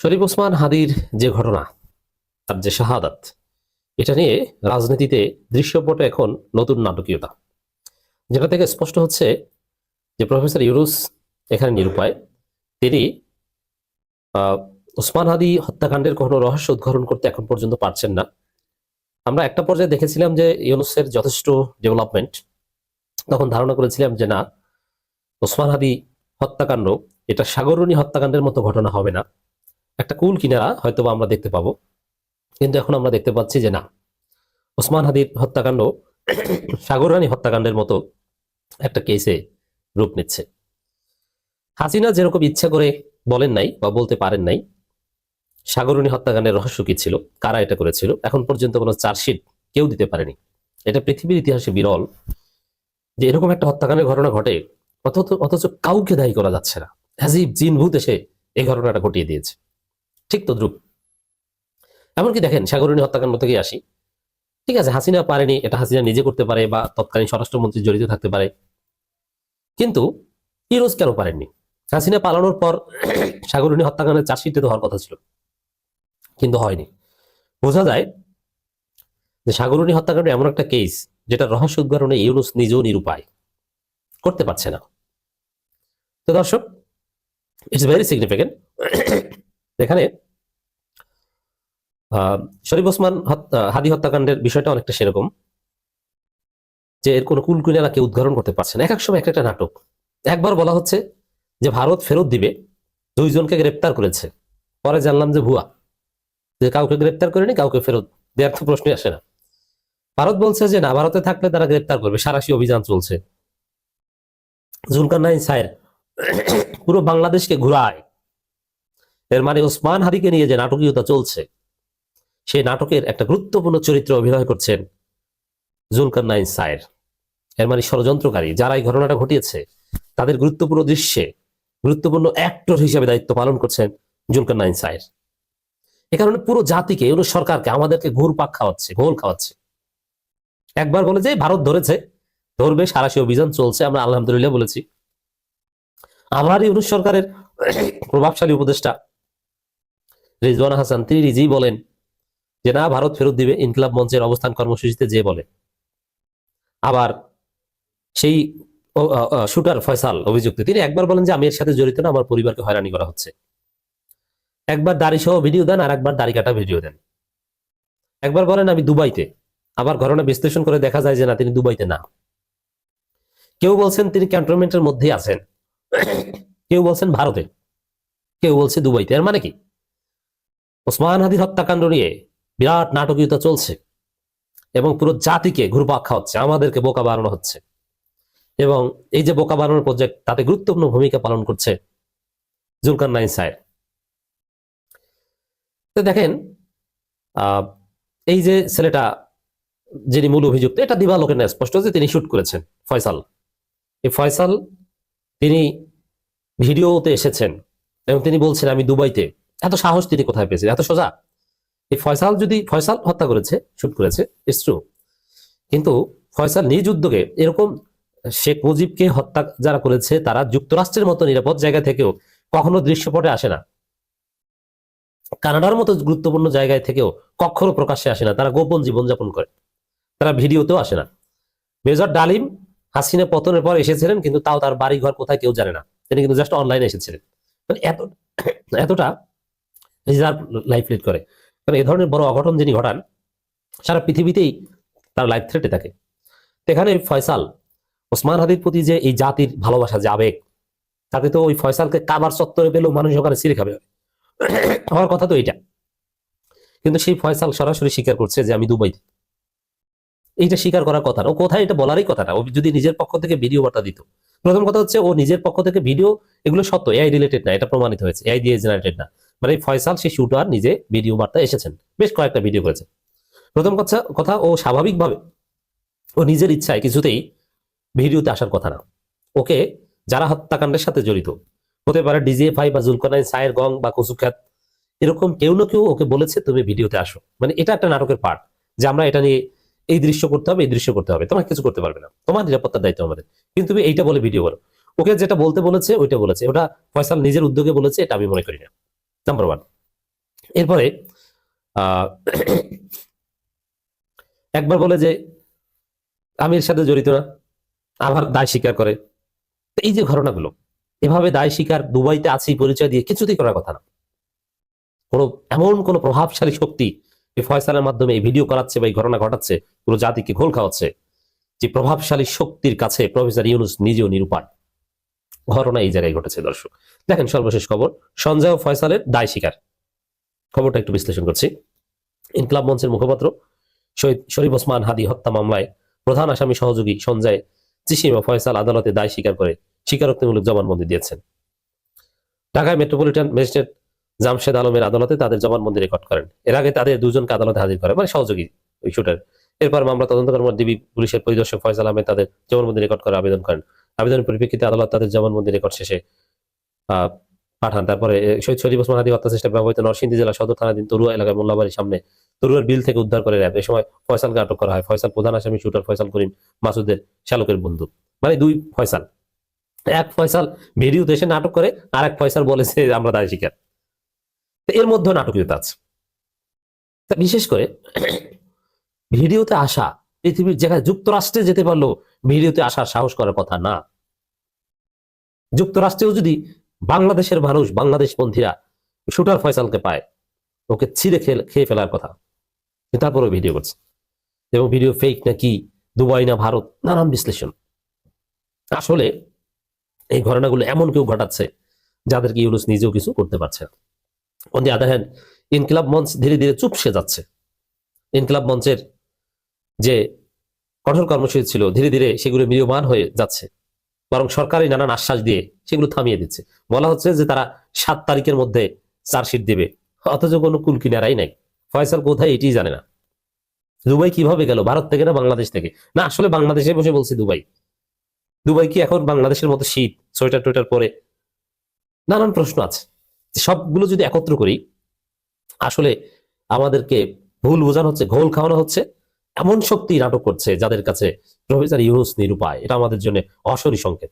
শরীফ ওসমান হাদির যে ঘটনা, তার যে শাহাদাত, এটা নিয়ে রাজনীতিতে দৃশ্যপট এখন নতুন নাটকীয়তা। যেটা থেকে স্পষ্ট হচ্ছে যে প্রফেসর ইউরুস এখানে নিরুপায়। তিনি ওসমান হাদি হত্যাকাণ্ডের কোনো রহস্য উদ্ঘাটন করতে এখন পর্যন্ত পারছেন না। আমরা একটা পর্যায়ে দেখেছিলাম যে ইউনুসের যথেষ্ট ডেভেলপমেন্ট। তখন ধারণা করেছিলাম যে না, ওসমান হাদি হত্যাকাণ্ড, এটা সাগরণী হত্যাকাণ্ডের মতো ঘটনা হবে না। একটা কুল কিনারা হয়তো আমরা দেখতে পাবো। কিন্তু এখন আমরা দেখতে পাচ্ছি যে না। ওসমান হাদির হত্যাকাণ্ড সাগররানী হত্যাকাণ্ডের মতো একটা কেসে রূপ নিচ্ছে। হাসিনা যেরকম ইচ্ছা করে বলেন নাই বা বলতে পারেন নাই সাগরণী হত্যাকাণ্ডের রহস্য কি ছিল? কারা এটা করেছিল? এখন পর্যন্ত কোনো চার্জশিট কেউ দিতে পারেনি। এটা পৃথিবীর ইতিহাসে বিরল যে এরকম একটা হত্যাকাণ্ডের ঘটনা ঘটে, অথচ অথচ কাউকে দায়ী করা যাচ্ছে না। হাজিব জিন ভূত এসে এই ঘটনাটা ঘটিয়ে দিয়েছে। ঠিক তো দ্রুপ এমনকি দেখেন সাগরণী হত্যাকাণ্ড থেকে আসি। ঠিক আছে, হাসিনা পারেনি, এটা হাসিনা নিজে করতে পারে বা তৎকালীন স্বরাষ্ট্রমন্ত্রী জড়িত থাকতে পারে। কিন্তু ইরোজ কেন পারেননি? হাসিনা পালানোর পর সাগরণী হত্যাকাণ্ডের চার্জশিটে তো হওয়ার কথা ছিল। কিন্তু হয়নি। বোঝা যায় যে সাগরণী হত্যাকাণ্ড এমন একটা কেস যেটা রহস্য উদ্ঘাটনে ইউনুস নিজেও নিরুপায়। করতে পারছে না। তো দর্শক ইটস ভেরি সিগনিফিকেন্ট এখানে শরীফ ওসমান হাদি হত্যাকাণ্ডের বিষয়টা অনেকটা সেরকম যে এর কোনো কুলকুলিয়ালা কেউ উদ্ঘাটন করতে পারছে না। এক এক সময় এক একটা নাটক। একবার বলা হচ্ছে যে ভারত ফেরত দিবে, দুইজনকে গ্রেপ্তার করেছে। পরে জানলাম যে ভুয়া। যে কাউকে গ্রেপ্তার করেনি, কাউকে ফেরত দেওয়ার তো প্রশ্নই আসে না। ভারত বলছে যে না, ভারতে থাকলে তারা গ্রেপ্তার করবে। সারাশি অভিযান চলছে। জুলকার নাইন সাহের পুরো বাংলাদেশকে ঘুরায়। এর মানে ওসমান হাদিকে নিয়ে যে নাটকীয়তা চলছে সেই নাটকের একটা গুরুত্বপূর্ণ চরিত্র অভিনয় করছেন জুলকার নাইন সায়ের। এর মানে ষড়যন্ত্রকারী, যারা এই ঘটনাটা ঘটিয়েছে, তাদের গুরুত্বপূর্ণ দৃশ্যে গুরুত্বপূর্ণ অ্যাক্টর হিসেবে দায়িত্ব পালন করছেন জুলকার নাইন সায়ের। এ কারণে পুরো জাতিকে এগুলো সরকারকে আমাদেরকে ঘুর পাক খাওয়াচ্ছে, ঘোল খাওয়াচ্ছে। একবার বলে যে, ভারত ধরেছে, ধরবে, সারাশি অভিযান চলছে, আমরা আলহামদুলিল্লাহ বলেছি। আবার ইউনুস সরকারের প্রভাবশালী উপদেষ্টা রিজওয়ান হাসান তিনি নিজেই বলেন যে না, ভারত ফেরত দিবে, ইনকলাব মঞ্চের অবস্থান কর্মসূচিতে যে বলে। আবার সেই শুটার ফয়সাল অভিযুক্ত, তিনি একবার বলেন যে আমি এর সাথে জড়িত না, আমার পরিবারকে হয়রানি করা হচ্ছে। একবার দাড়ি সহ ভিডিও দেন আর একবার দাড়ি কাটা ভিডিও দেন। একবার বলেন আমি দুবাইতে আবার ঘটনা বিশ্লেষণ করে দেখা যায় যে না, তিনি দুবাইতে না। কেউ বলছেন তিনি ক্যান্টনমেন্টের মধ্যে আছেন। কেউ বলছেন ভারতে। কেউ বলছে দুবাইতে। এর মানে কি? ওসমান হাদির হত্যাকাণ্ড নিয়ে বিরাট নাটকীয়তা চলছে এবং পুরো জাতিকে ঘুরপাক খাওয়াচ্ছে, আমাদেরকে বোকা বানানো হচ্ছে। এবং এই যে বোকা বানানোর প্রজেক্ট তাতে গুরুত্বপূর্ণ ভূমিকা পালন করছে জুলকার নাইন সাহেব। তো দেখেন এই যে ছেলেটা যিনি মূল অভিযুক্ত, এটা দিবালোকের না স্পষ্ট যে তিনি শুট করেছেন ফয়সাল। এই ফয়সাল, তিনি ভিডিওতে এসেছেন এবং তিনি বলছেন, আমি দুবাইতে। এত সাহস তিনি কোথায় পেয়েছেন? এত সোজা? এই ফয়সাল যদি, ফয়সাল হত্যা করেছে, শুট করেছে ইটস কিন্তু ফয়সাল নিজ উদ্যোগে এরকম শেখ মুজিবকে হত্যা যারা করেছে, তারা যুক্তরাষ্ট্রের মতো নিরাপদ জায়গা থেকেও কখনো দৃশ্যপটে আসে না। কানাডার মতো গুরুত্বপূর্ণ জায়গায় থেকেও কখনো প্রকাশ্যে আসে না। তারা গোপন জীবনযাপন করে। তারা ভিডিওতেও আসে না। মেজর ডালিম হাসিনা পতনের পর এসেছিলেন, কিন্তু তাও তার বাড়ি ঘর কোথায় কেউ জানে না। তিনি কিন্তু জাস্ট অনলাইনে এসেছিলেন। মানে এত, এতটা রিজার্ভ লাইফ লিড করে। কারণ এ ধরনের বড় অঘটন যিনি ঘটান, সারা পৃথিবীতেই তার লাইফ থ্রেটে থাকে। এখানে ফয়সাল, ওসমান হাদির প্রতি যে এই জাতির ভালোবাসা যে আবেগ তাতে তো ওই ফয়সালকে কাবার চত্বরে পেলেও মানুষ ওখানে সিরে খাবে। হওয়ার কথা তো এইটা। কিন্তু সেই ফয়সাল সরাসরি স্বীকার করছে যে আমি দুবাইতে। এইটা স্বীকার করার কথা ও কোথায় এটা বলারই কথা না। ও যদি নিজের পক্ষ থেকে ভিডিও বার্তা দিত। প্রথম কথা হচ্ছে ও নিজের পক্ষ থেকে ভিডিও, এগুলো সত্য এআই রিলেটেড না, এটা প্রমাণিত হয়েছে। এআই দিয়ে জেনারেটেড না। মানে ফয়সাল সেই শুটার নিজে ভিডিও বার্তা এসেছেন। বেশ কয়েকটা ভিডিও করেছে। প্রথম কথা কথা ও স্বাভাবিকভাবে ও নিজের ইচ্ছায় কিছুতেই ভিডিওতে আসার কথা না। ওকে যারা হত্যাকাণ্ডের সাথে জড়িত, হতে পারে ডিজিএফআই বা জুলকানাই সায়ের গং বা কসুখ্যাত, এরকম কেউ না কেউ ওকে বলেছে, তুমি ভিডিওতে আসো। মানে এটা একটা নাটকের পার্ট যে আমরা এটা নিয়ে এই দৃশ্য করতে হবে, এই দৃশ্য করতে হবে। তোমার কিছু করতে পারবে না। তোমার নিরাপত্তার দায়িত্ব আমাদের। কিন্তু তুমি এইটা বলে ভিডিও করো ওকে যেটা বলতে বলেছে, ওইটা বলেছে। ওটা ফয়সাল নিজের উদ্যোগে বলেছে, এটা আমি মনে করি না। নাম্বার ওয়ান এরপরে একবার বলে যে আমি এর সাথে জড়িত না আবার দায় স্বীকার করে। এই যে ঘটনাগুলো, এভাবে দায় স্বীকার দুবাইতে আছি পরিচয় দিয়ে কিছুতেই করার কথা না। কোনো, এমন কোনো প্রভাবশালী শক্তি ফয়সালের মাধ্যমে এই ভিডিও করাচ্ছে বা এই ঘটনা ঘটাচ্ছে, পুরো জাতিকে ঘোল খাওয়াচ্ছে, যে প্রভাবশালী শক্তির কাছে প্রফেসর ইউনুস নিজেও নিরুপায়। ঘটনা এই জায়গায় ঘটেছে, দর্শক। দেখেন সর্বশেষ খবর, সঞ্জয় ফয়সালের দায় স্বীকার। খবরটা একটু বিশ্লেষণ করছি। ইনকলাব মঞ্চের মুখপাত্র শহীদ শরীফ ওসমান হাদি হত্যা মামলায় প্রধান আসামি সহযোগী সঞ্জয় চিসিম ফয়সাল আদালতে দায় স্বীকার করে স্বীকারোক্তিমূলক জবানবন্দি দিয়েছেন। ঢাকায় মেট্রোপলিটন ম্যাজিস্ট্রেট জামশেদ আলমের আদালতে তাদের জবানবন্দি রেকর্ড করেন। এর আগে তাদের দুজনকে আদালতে হাজির করে মানে সহযোগী ওই শুটার। এরপর মামলা তদন্ত কর্মকর্তা ডিবি পুলিশের পরিদর্শক ফয়সাল আহমেদ তাদের জবানবন্দি রেকর্ড করে আবেদন করেন। আবেদনের পরিপ্রেক্ষিতে আদালত তাদের জবানবন্দি রেকর্ড শেষে পাঠান। তারপরে শহীদ শরীফ ওসমান হাদি হত্যা চেষ্টা ব্যবহৃত নরসিংদী জেলা সদর থানাধীন তরুয়া এলাকায় মোল্লাবাড়ির সামনে তরুয়ার বিল থেকে উদ্ধার করে র্যাব। এ সময় ফয়সালকে আটক করা হয়। ফয়সাল প্রধান আসামি, শুটার ফয়সাল করিম মাসুদের শালকের বন্ধু। মানে দুই ফয়সাল। এক ফয়সাল ভিডিওতে এসে নাটক করে, আর এক ফয়সাল বলেছে আমরা দায় তো এর মধ্যে নাটকীয়তা আছে। বিশেষ করে ভিডিওতে আসা পৃথিবীর জায়গায় যুক্তরাষ্ট্রে যেতে পারল, ভিডিওতে আসার সাহস করার কথা না। যুক্তরাষ্ট্রেও যদি বাংলাদেশের মানুষ, বাংলাদেশ পন্থীরা শুটার ফয়সালকে পায়, ওকে ছিঁড়ে খেয়ে ফেলার কথা। কিন্তু তারপরেও ভিডিও করছে। এবং ভিডিও ফেক না কি দুবাই না ভারত, নানান বিশ্লেষণ। আসলে এই ঘটনাগুলো এমন কেউ ঘটাচ্ছে, যাদেরকে ইউনুস নিজেও কিছু করতে পারছে না। অন দি আদার হ্যান্ড ইনকিলাব মঞ্চ ধীরে ধীরে চুপসে যাচ্ছে। ইনকিলাব মঞ্চের যে কঠোর কর্মসূচি ছিল, ধীরে ধীরে সেগুলো মিলিয়মান হয়ে যাচ্ছে। বরং সরকারি নানান আশ্বাস দিয়ে সেগুলো থামিয়ে দিচ্ছে। বলা হচ্ছে যে তারা সাত তারিখের মধ্যে চার্জশিট দেবে। অথচ কোনো কুল কিনারাই নাই। ফয়সাল কোথায় এটি জানে না। দুবাই কীভাবে গেল? ভারত থেকে না বাংলাদেশ থেকে? না, আসলে বাংলাদেশে বসে বলছি দুবাই। দুবাই কি এখন বাংলাদেশের মতো শীত, সোয়েটার টোয়েটার পরে? নানান প্রশ্ন আছে। সবগুলো যদি একত্র করি, আসলে আমাদেরকে ভুল বোঝানো হচ্ছে, ঘোল খাওয়ানো হচ্ছে। এমন শক্তি নাটক করছে যাদের কাছে প্রফেসর ইউনুস নিরুপায়। এটা আমাদের জন্য অসরি সংকেত।